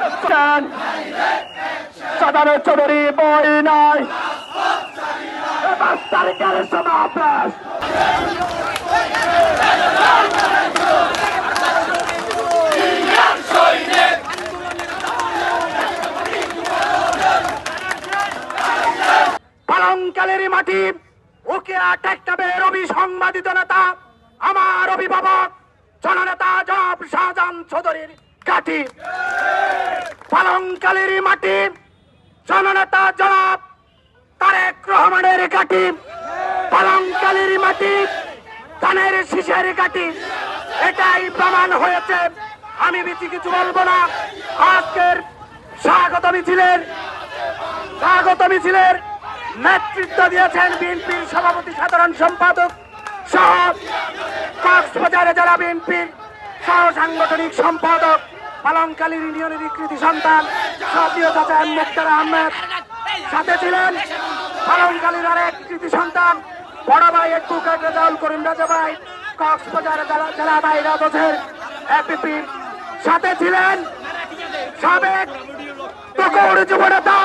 Action সাধারণ চৌধুরী বই নয় পাঁচ তারিখের পালংকালের মাটি, ওকে টেকটাবে রবি সংবাদিত নেতা, আমার অভিভাবক। জননেতা জব শাহজাহান চৌধুরীর কাঠি। পালংকালের মাটি। জননেতা জনাব তারেক রহমানের কাঠি। পালংকালের মাটি, ধানের শীষের কাঠি। এটাই প্রমাণ হয়েছে। আমি বেশি কিছু বলব না। আজকের স্বাগত মিছিলের স্বাগত মিছিলের নেতৃত্ব দিয়েছেন বিএনপির সভাপতি সাধারণ সম্পাদক সহ কক্সবাজারে জেলা বিএনপির সহ সাংগঠনিক সম্পাদক পালংকালী ইউনিয়নের কৃতি সন্তান সক্রিয় চাচা মুক্তার আহমেদ, সাথে ছিলেন পালংকালীর আরেক কৃতি সন্তান, বড় ভাই অ্যাডভোকেট রেজাউল করিম রাজা ভাই, কক্সবাজার জেলা ভাই রাজের এপিপি। সাথে ছিলেন সাবেক যুব নেতা